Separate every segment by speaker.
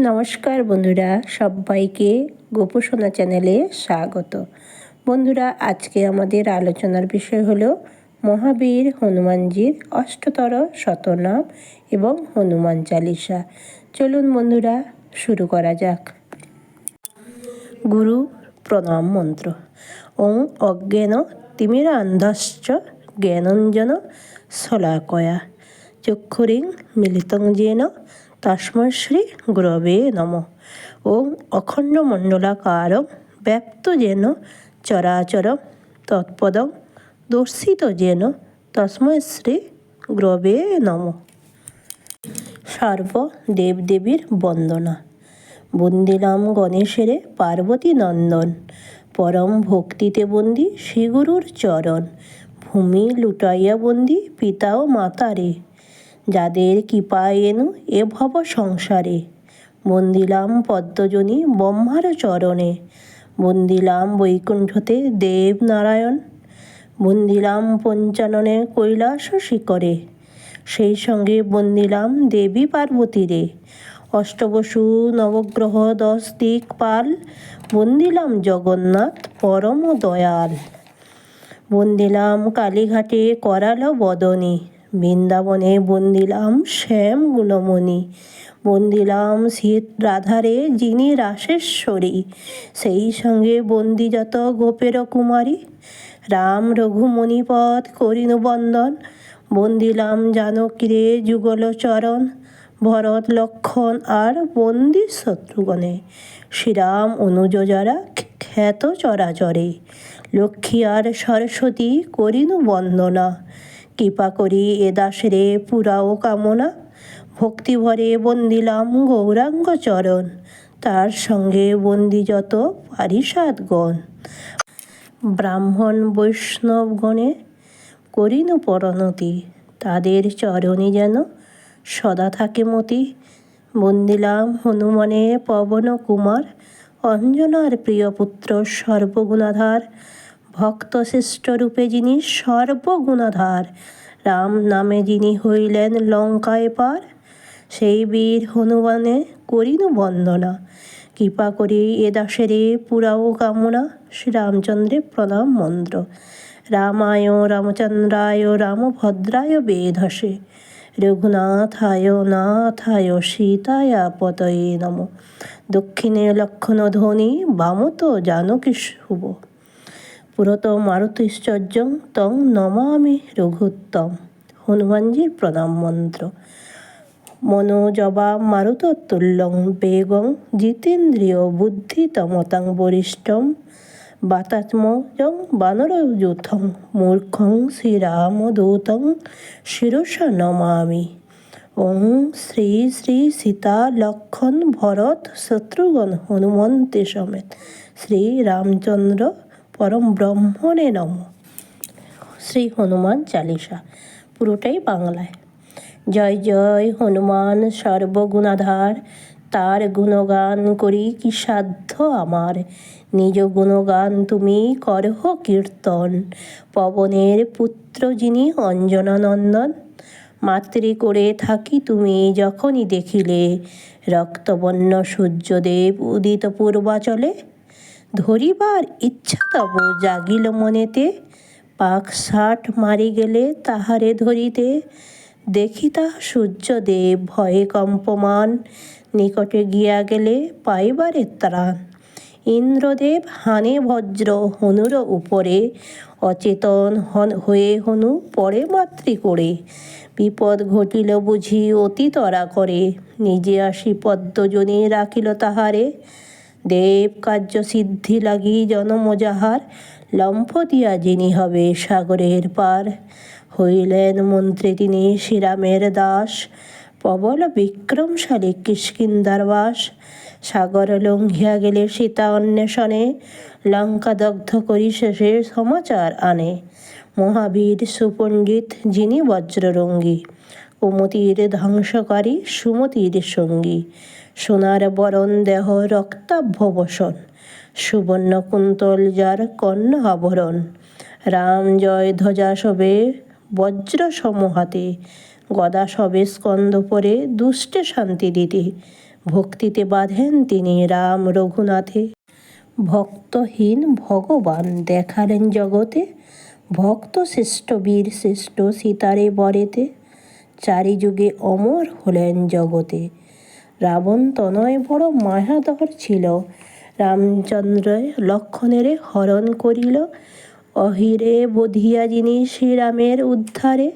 Speaker 1: নমস্কার বন্ধুরা, সবাইকে গোপসোনা চ্যানেলে স্বাগত। বন্ধুরা, আজকে আমাদের আলোচনার বিষয় হলো মহাবীর হনুমানজির অষ্টতর শতনাম এবং হনুমান চালিসা। চলুন বন্ধুরা, শুরু করা যাক। গুরু প্রণাম মন্ত্র। ওং অজ্ঞান তিমিরান্ধশ্চ জ্ঞানঞ্জন শলাকয়া। চক্ষুরিং মিলিতং যেন তস্মৈ শ্রী গুরবে নম। ওং অখণ্ডমণ্ডলাকারং ব্যাপ্ত যেন চরাচরম তৎপদং দর্শিত যেন তস্মৈ শ্রী গুরবে নম। সর্ব দেবদেবীর বন্দনা। বন্দিলাম গণেশেরে পার্বতী নন্দন। পরম ভক্তিতে বন্দি শ্রীগুরুর চরণ। ভূমি লুটাইয়া বন্দি পিতা ও মাতারে। যাদের কৃপায় এনু এ ভব সংসারে। বন্দিলাম পদ্মজনী ব্রহ্মার চরণে। বন্দিলাম বৈকুণ্ঠতে দেব নারায়ণ বন্দিলাম পঞ্চাননে কৈলাস শিকরে সেই সঙ্গে বন্দিলাম দেবী পার্বতীরে। অষ্টবসু নবগ্রহ দশ দিক পাল। বন্দিলাম জগন্নাথ পরম দয়াল। বন্দিলাম কালীঘাটে করাল বদনী। বৃন্দাবনে বন্দিলাম শ্যাম গুণমণি। বন্দিলাম শীত রাধারে যিনি রাসেশ্বরী। সেই সঙ্গে বন্দি যত গোপের কুমারী রাম রঘুমণিপদ করিনু বন্দন। বন্দিলাম জানকীরে যুগল চরণ ভরত লক্ষণ আর বন্দি শত্রুগণে। শ্রীরাম অনুজ যারা খ্যাত চরাচরে। লক্ষ্মী আর সরস্বতী করিনু বন্দনা। কৃপা করি এ দাসরে পুরাও কামনা। ভক্তি ভরে বন্দিলাম গৌরাঙ্গ চরণ, তার সঙ্গে বন্দি যত পারিষাদগণ ব্রাহ্মণ বৈষ্ণবগণে করিনু পরণতি, তাদের চরণে যেন সদা থাকে মতি। বন্দিলাম হনুমানে পবন কুমার, অঞ্জনার প্রিয় পুত্র সর্বগুণাধার ভক্ত শ্রেষ্ঠ রূপে যিনি সর্বগুণাধার, রাম নামে যিনি হইলেন লঙ্কায় পার সেই বীর হনুমানে করিনু বন্দনা। কৃপা করি এ দাসেরে পুরাও কামনা শ্রীরামচন্দ্রের প্রণাম মন্ত্র। রামায় রামচন্দ্রায় রামভদ্রায় বেধসে রঘুনাথায় নাথায় সীতায় পতয়ে নম। দক্ষিণে লক্ষণ ধ্বনি বামত জানকী শুভ পুরত মারুতিশ্চর্যং তং নমামি রঘুত্তম। হনুমানজির প্রণাম মন্ত্র। মনোজবা মারুততুল্যং বেগং জিতেন্দ্রিয় বুদ্ধিতমতাং বরিষ্ঠম বাতাত্মজং বানরযুথং মূর্খং শ্রীরামদূতং শিরসা নমামি। ওং শ্রী শ্রী সীতা লক্ষণ ভরত শত্রুঘ্ন হনুমন্তে সমেত। শ্রী রামচন্দ্র পরম ব্রহ্মণে নম। শ্রী হনুমান চালিসা, পুরোটাই বাংলায়। জয় জয় হনুমান সর্বগুণাধার, তার গুণগান করি কি সাধ্য আমার? নিজ গুণগান তুমি করহ কীর্তন। পবনের পুত্র যিনি অঞ্জনানন্দন, মাতৃ করে থাকি তুমি যখনই দেখিলে। রক্তবর্ণ সূর্যদেব উদিত পূর্বাচলে ধরিবার ইচ্ছা তব জাগিল মনেতে। পাক ষাট মারি গেলে তাহারে ধরিতে। দেখিতা সূর্যদেব ভয়ে কম্পমান। নিকটে গিয়া গেলে পাইবারে ত্রাণ। ইন্দ্রদেব হানে বজ্র হনুর উপরে। অচেতন হন হয়ে হনু পরে মাতৃ করে। বিপদ ঘটিল বুঝি অতি তরা করে। নিজে আসি পদ্মজনে রাখিল তাহারে। দেব কার্য সিদ্ধি লাগি জনম যাহার, লম্ফ দিয়া যিনি হবে সাগরের পার। হইলেন মন্ত্রী তিনি শ্রীরামের দাস, প্রবল বিক্রমশালী কিষ্কিন্দার বাস। সাগর লঙ্ঘিয়া গেলে সীতা অন্বেষণে, লঙ্কা দগ্ধ করি শেষে সমাচার আনে। মহাবীর সুপণ্ডিত যিনি বজ্ররঙ্গী, কুমতির ধ্বংসকারী সুমতির সঙ্গী। সোনার বরণ দেহ রক্তাভ বসন সুবর্ণ কুন্তল যার কর্ণ আভরণ রাম জয় ধ্বজা সবে বজ্র সমহাতে, গদা সবে স্কন্দ পরে দুষ্টে শান্তি দিতে। ভক্তিতে বাঁধেন তিনি রাম রঘুনাথে। ভক্তহীন ভগবান দেখালেন জগতে, ভক্ত শ্রেষ্ঠ বীর শ্রেষ্ঠ সীতারে বরেতে। চারিযুগে অমর হলেন জগতে। রাবণ তনয় বড় মায়াধর ছিল। রামচন্দ্র লক্ষণের হরণ করিল। অহিরে বধিয়া যিনি শ্রীরামের উদ্ধারে,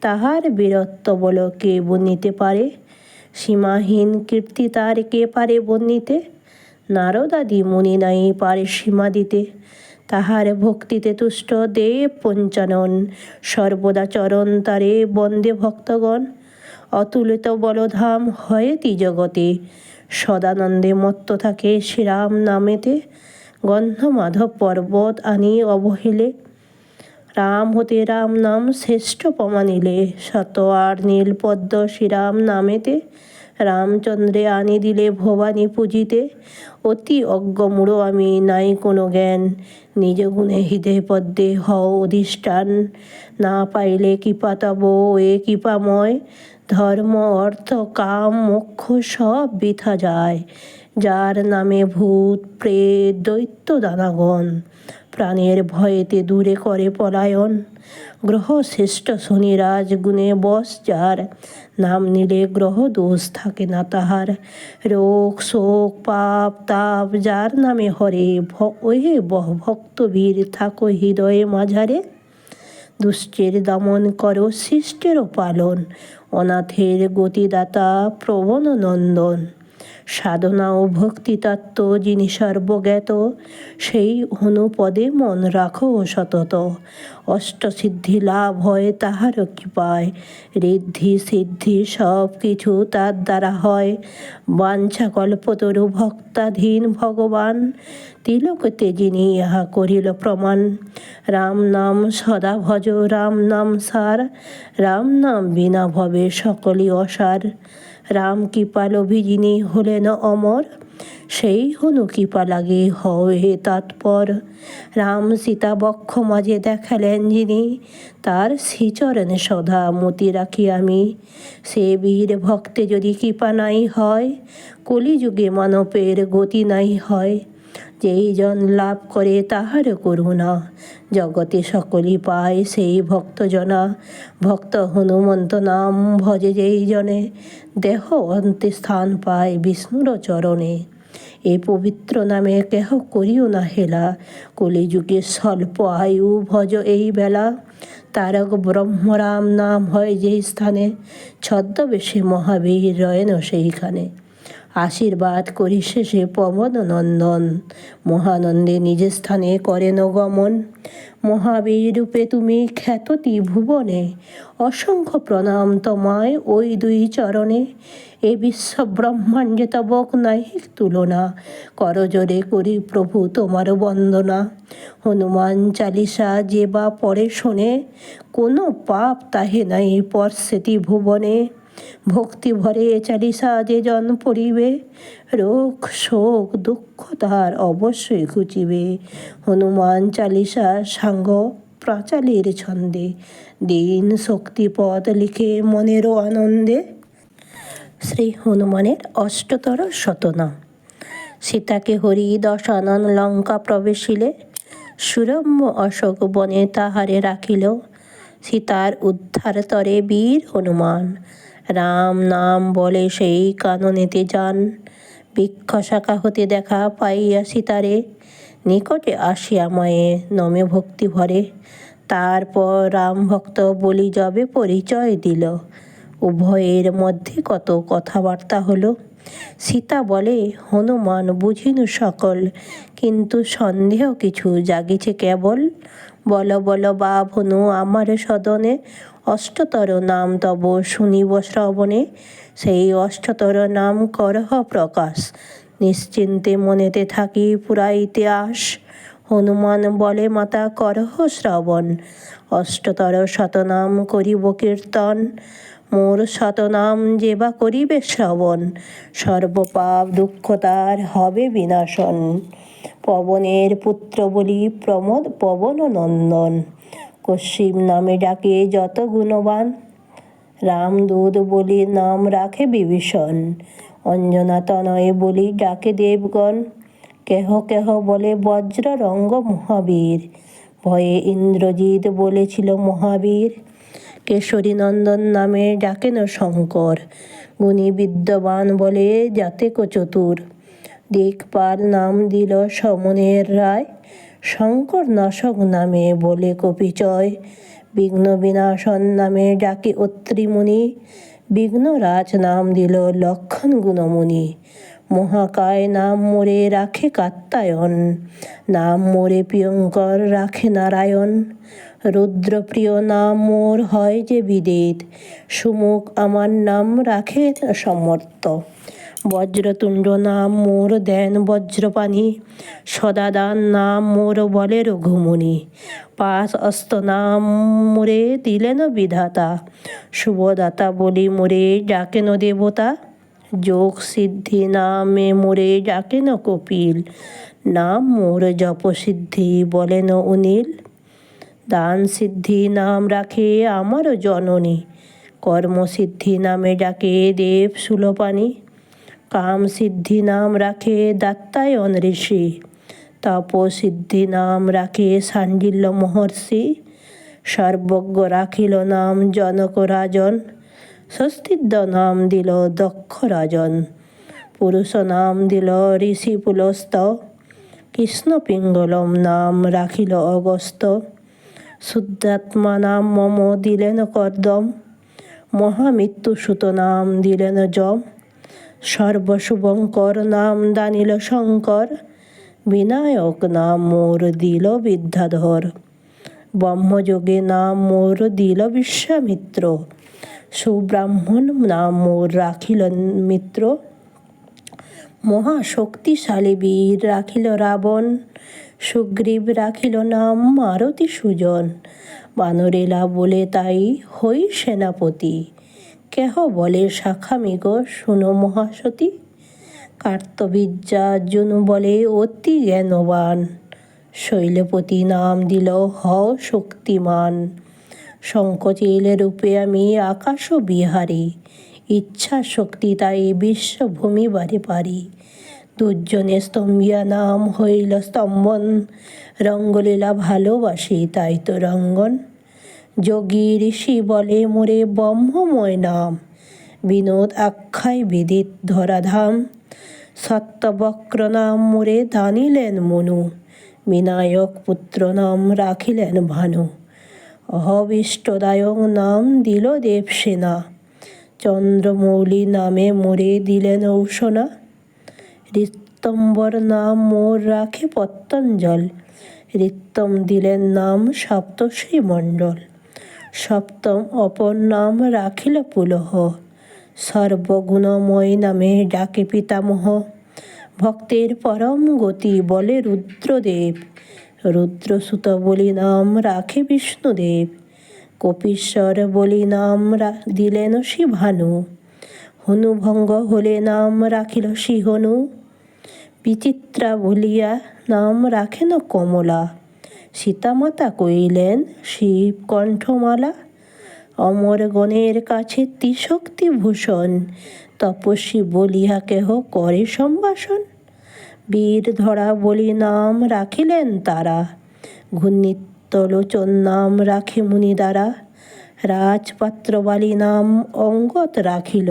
Speaker 1: তাহার বীরত্ব বল কে বর্ণিতে পারে? সীমাহীন কীর্তি তার কে পারে বর্ণিতে? নারদাদি মুনি নাই পারে সীমা দিতে। তাহার ভক্তিতে তুষ্ট দেব পঞ্চানন। সর্বদা চরণ তারে বন্দে ভক্তগণ। অতুলিত বলধাম হয়েতি জগতে সদানন্দে মত্ত থাকে শ্রীরাম নামেতে। গন্ধমাধব পর্বত আনি অবহেলে। রাম হতে রাম নাম শ্রেষ্ঠ প্রমাণিলে শত আর নীল পদ্ম শ্রীরাম নামেতে। রামচন্দ্রে আনি দিলে ভবানী পুজিতে। অতি অজ্ঞমূঢ় আমি নাই কোনো জ্ঞান। নিজ গুণে হৃদে পদ্মে হও অধিষ্ঠান। না পাইলে কৃপা তব এ কৃপাময়। ধর্ম, অর্থ, কাম, মোক্ষ সব বৃথা যায়। যার নামে ভূত, প্রেত, দৈত্য, দানাগণ। প্রাণের ভয়েতে দূরে করে পলায়ন। গ্রহ শ্রেষ্ঠ শনিরাজ গুণে বস যার নাম নিলে গ্রহ দোষ থাকে না তাহার। রোগ, শোক, পাপ, তাপ, যার নামে হরে ওহে বহ ভক্তবীর, থাকো হৃদয়ে মাঝারে। দুষ্টের দমন করো সৃষ্টেরও পালন। অনাথের গতিদাতা প্রবণ নন্দন। সাধনা ও ভক্তিতত্ত্ব যিনি সর্বজ্ঞাত, সেই অনুপদে মন রাখো সতত। অষ্টসিদ্ধি লাভ হয় তাহার কৃপায়, ঋদ্ধি সিদ্ধি সব কিছু তার দ্বারা হয়। বাঞ্ছা কল্পতরু ভক্তাধীন ভগবান তিলকতে যিনি ইহা করিল প্রমাণ। রাম নাম সদা ভজ, রাম নাম সার, রাম নাম বিনা ভবে সকলই অসার। রাম কৃপাল লোভী যিনি হলেন অমর, সেই হনু কৃপা লাগে হে তৎপর। রাম সীতা বক্ষ মাঝে দেখালেন যিনি, তার শ্রীচরণ সদা মতি রাখি আমি। সে বীর ভক্তে যদি কৃপা নাই হয়, কলিযুগে মানবের গতি নাই হয়। যেই জন লাভ করে তাহার করুণা। জগতে সকলই পায় সেই ভক্তজনা। ভক্ত হনুমন্ত নাম ভজে যেই জনে। দেহ অন্তে স্থান পায় বিষ্ণুর চরণে। এ পবিত্র নামে কেহ করিও না হেলা। কলিযুগে স্বল্প আয়ু ভজ এই বেলা। তারক ব্রহ্মরাম নাম হয় যেই স্থানে। ছদ্মবেশে মহাবীর রয়েন সেইখানে। আশীর্বাদ করি শেষে পবন নন্দন মহানন্দে নিজের স্থানে করেন গমন। মহাবীর রূপে তুমি খ্যাততি ভুবনে অসংখ্য প্রণাম তোমায় ওই দুই চরণে। এ বিশ্ব ব্রহ্মাণ্ডে তবক নাই তুলনা। করজোরে করি প্রভু তোমার বন্দনা। হনুমান চালিসা যে বা পরে শোনে। কোনো পাপ তাহে নাই পরশেতি ভুবনে ভক্তি ভরে চালিসা যে জন পড়িবে। রোগ, শোক, দুঃখ তাহার অবশ্যই ঘুচিবে। হনুমান চালিসা, সাঙ্গ, প্রাচালের ছন্দে। দিন শক্তিপদ লিখে মনেরও আনন্দে। শ্রী হনুমানের অষ্টতর শতনা। সীতাকে হরি দশানন লঙ্কা প্রবেশিলে। সুরম্য অশোক বনে তাহারে রাখিল। সীতার উদ্ধার তরে বীর হনুমান। রাম নাম বলে সেই কাননেতে যান। বৃক্ষ শাখা হতে দেখা পাইয়া সীতারে। নিকটে আসিয়া মায়ে নমে ভক্তি ভরে। তারপর রাম ভক্ত বলি, যাবে পরিচয় দিল। উভয়ের মধ্যে কত কথাবার্তা হলো। সীতা বলে, হনুমান, বুঝিনু সকল। কিন্তু সন্দেহ কিছু জাগিছে কেবল। বল বল বা ভনু আমার সদনে অষ্টতর নাম তব শুনিব শ্রবণে। সেই অষ্টতর নাম করহ প্রকাশ। নিশ্চিন্তে মনেতে থাকি পুরাইতে আস হনুমান বলে, মাতা, করহ শ্রবণ। অষ্টতর শতনাম করিব কীর্তন। মোর শতনাম যে বা করিবে শ্রবণ। সর্বপাপ দুঃখ তার হবে বিনাশন। পবনের পুত্র বলি, প্রমোদ, পবন নন্দন। কশ্চিম নামে ডাকে যত গুণবান। রামদূত বলি, নাম রাখে বিভীষণ। অঞ্জনা তনয়ে বলি, ডাকে দেবগণ। কেহ কেহ বলে বজ্র রঙ্গ মহাবীর। ভয়ে ইন্দ্রজিৎ বলেছিল, মহাবীর, কেশরী নন্দন নামে ডাকেন শঙ্কর। গুণী বিদ্যবান বলে জাতেক চতুর দিকপাল নাম দিল সমনের রায়। শঙ্কর নাশক নামে বলে কপিচয় বিঘ্ন বিনাশন নামে ডাকে অত্রিমুনি বিঘ্নরাজ নাম দিল লক্ষণ গুণমুনি মহাকায় নাম মোরে রাখে কাত্তায়ন নাম মোরে প্রিয়ঙ্কর রাখে নারায়ণ। রুদ্রপ্রিয় নাম মোর হয় যে বিদিত। সুমুখ আমার নাম রাখে সমর্থ। বজ্রতুণ্ড নাম মোর দেন বজ্রপাণি। সদাদান নাম মোর বলে রঘুমণি পাশ অস্ত নাম মোরে দিলেন বিধাতা। শুভদাতা বলি মোরে ডাকেন দেবতা। যোগ সিদ্ধি নামে মোরে ডাকেন কপিল। নাম মোর জপসিদ্ধি বলেন অনিল। দান সিদ্ধি নাম রাখে আমার জননী। কর্মসিদ্ধি নামে ডাকে দেব সুলপানি কাম সিদ্ধি নাম রাখে দাত্তায়ন ঋষি। তপসিদ্ধি নাম রাখে সান্ডিল্য মহর্ষি। সর্বজ্ঞ রাখিল নাম জনক রাজন। স্বস্তিদ্য নাম দিল দক্ষ রাজন। পুরুষ নাম দিল ঋষি পুলস্ত। কৃষ্ণ পিঙ্গলম নাম রাখিল অগস্ত। শুদ্ধাত্মা নাম মম দিলেন কর্দম। মহামৃত্যুসুত নাম দিলেন যম সর্বশুভঙ্কর নাম দানিল শঙ্কর, বিনায়ক নাম মোর দিল বিদ্যাধর। ব্রহ্মযোগে নাম মোর দিল বিশ্বামিত্র, সুব্রাহ্মণ নাম মোর রাখিল মিত্র। মহাশক্তিশালী বীর রাখিল রাবণ, সুগ্রীব রাখিল নাম মারতী সুজন। বানরেলা বলে তাই হই সেনাপতি। কেহ বলে শাখা গো শুনো মহাসতী। কার্তবীর্যার্জুন বলে, অতি জ্ঞানবান। শৈলপতি নাম দিল, হও শক্তিমান। শঙ্কচিল রূপে আমি আকাশ বিহারী। ইচ্ছা শক্তি তাই বিশ্বভূমি বারে পারি। দুর্জনে স্তম্ভিয়া নাম হইল স্তম্ভন। রঙ্গলীলা ভালোবাসি তাই তো রঙ্গন। যোগী ঋষি বলে, মোরে ব্রহ্মময় নাম বিনোদ আখ্যায় বিদিত ধরাধাম। সত্যবক্র নাম মোরে দানিলেন মনু। বিনায়ক পুত্র নাম রাখিলেন ভানু। অহবিষ্টদায়ক নাম দিল দেবসেনা চন্দ্রমৌলি নামে মোরে দিলেন ঔষণা ঋতম্বর নাম মোর রাখে পত্তঞ্জল। ঋতম দিলেন নাম সপ্তশ্রী মণ্ডল। সপ্তম অপর নাম রাখিল পুলহ। সর্বগুণময় নামে ডাকে পিতামহ। ভক্তের পরম গতি বলে রুদ্রদেব। রুদ্রসুত বলি নাম রাখে বিষ্ণুদেব। কপীশ্বর বলি নাম দিলেন শিভানু। হনুভঙ্গ হলে নাম রাখিল সিহনু বিচিত্রা বলিয়া নাম রাখেন কমলা। সীতামাতা কইলেন শিব কণ্ঠমালা অমরগণের কাছে ত্রিশক্তি ভূষণ তপস্বী বলিয়া কেহ করে সম্ভাষণ? বীর ধরা বলি নাম রাখিলেন তারা, ঘূর্ণিতলোচন নাম রাখে মুনি দ্বারা, রাজপাত্র বালি নাম অঙ্গত রাখিল,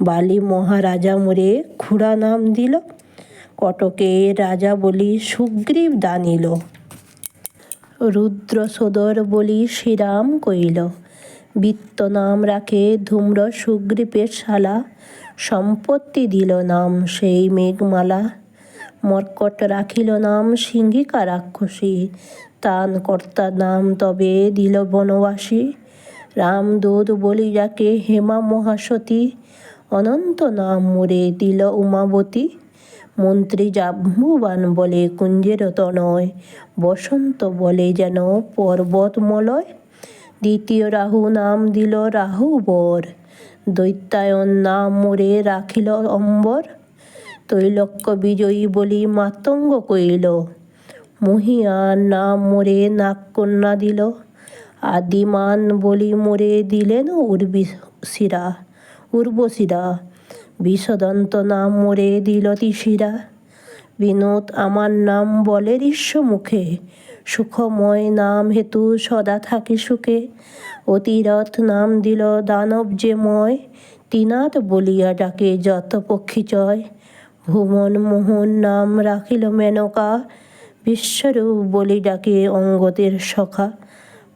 Speaker 1: বালি মহারাজা মোরে খুড়া নাম দিল কটকে রাজা বলি সুগ্রীব দানিল। রুদ্র সদর বলি শ্রীরাম কইল বৃত্ত নাম রাখে ধূম্র সুগ্রীপের শালা, সম্পত্তি দিল নাম সেই মেঘমালা, মর্কট রাখিল নাম সিংহিকা রাক্ষসী তান কর্তার নাম তবে দিল বনবাসী, রামদূত বলি যাকে হেমা মহাসতী, অনন্ত নাম মোরে দিল উমাবতী মন্ত্রী জাম্বুবান বলে, কুঞ্জের তনয়। বসন্ত বলে যেন পর্বতমলয়। দ্বিতীয় রাহু নাম দিল রাহু বর দৈত্যায়ন নাম মোরে রাখিল অম্বর। তৈলক্য বিজয়ী বলি মাতঙ্গ কইল। মহিয়ান নাম মোরে নাগকন্যা দিল। আদিমান বলি মোরে দিলেন উর্বিশিরা। উর্বশিরা। বিষদন্ত নাম মোরে দিল তিসিরা বিনোদ আমার নাম বলে ঋষ্য মুখে সুখময় নাম হেতু সদা থাকি সুখে। অতিরথ নাম দিল দানব যে ময়। তিনাথ বলিয়া ডাকে যত পক্ষী চয় ভুবন মোহন নাম রাখিল মেনকা। বিশ্বরূপ বলি ডাকে অঙ্গদের সখা।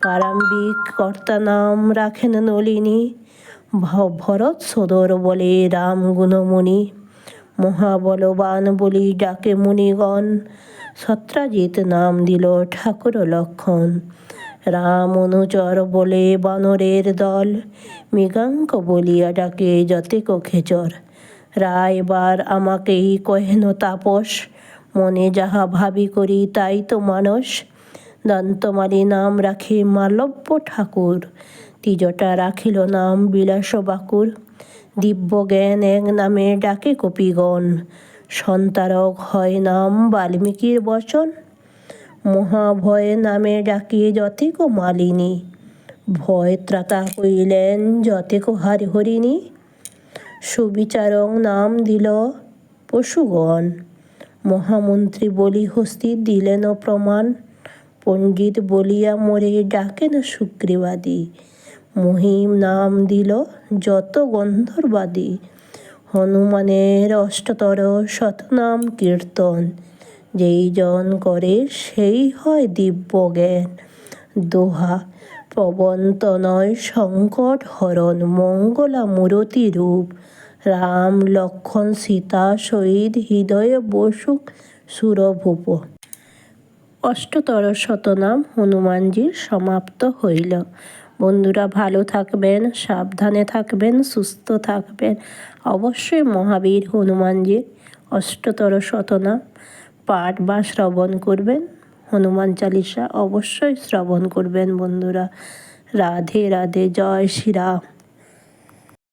Speaker 1: প্রারম্ভিক কর্তা নাম রাখেন নলিনী। ভরত সদর বলে রাম গুণমণি। মহাবলবান বলি ডাকে মুনিগণ। সত্রাজিৎ নাম দিল ঠাকুর লক্ষণ। রাম অনুচর বলে বানরের দল। মৃগাঙ্ক বলিয়া ডাকে যতেক রায় বার আমাকেই কহেন তাপস। মনে যাহা ভাবি করি তাই তো মানস। দন্তমালী নাম রাখে মালব্য ঠাকুর। তিজটা রাখিল নাম বিলাস বাকুর দিব্য জ্ঞান এক নামে ডাকে কপিগণ, সন্তারক হয় নাম বাল্মীকির বচন। মহাভয় নামে ডাকিয়ে যতেক মালিনী, ভয় ত্রাতা কইলেন যতেক হারি হরিণী সুবিচারক নাম দিল পশুগণ, মহামন্ত্রী বলি হস্তি দিলেন প্রমাণ। পণ্ডিত বলিয়া মোরে ডাকেন সুগ্রীবাদী মহিম নাম দিল যত গন্ধর্বাদী। হনুমানের অষ্টতর শতনাম কীর্তন। যেই জন করে সেই হয় দিব্য জ্ঞান। দোহা পবন্ত নয় সংকট হরণ, মঙ্গলা মূরতি রূপ। রাম, লক্ষণ, সীতা, শহীদ, হৃদয়ে, বসুক, সুরভূপ। অষ্টতর শতনাম হনুমানজির সমাপ্ত হইল। বন্ধুরা ভালো থাকবেন, সাবধানে থাকবেন, সুস্থ থাকবেন। অবশ্যই মহাবীর হনুমানজির অষ্টতর শতনা পাঠ বা শ্রবণ করবেন। হনুমান চালিসা অবশ্যই শ্রবণ করবেন বন্ধুরা। রাধে রাধে, জয় শ্রীরাম।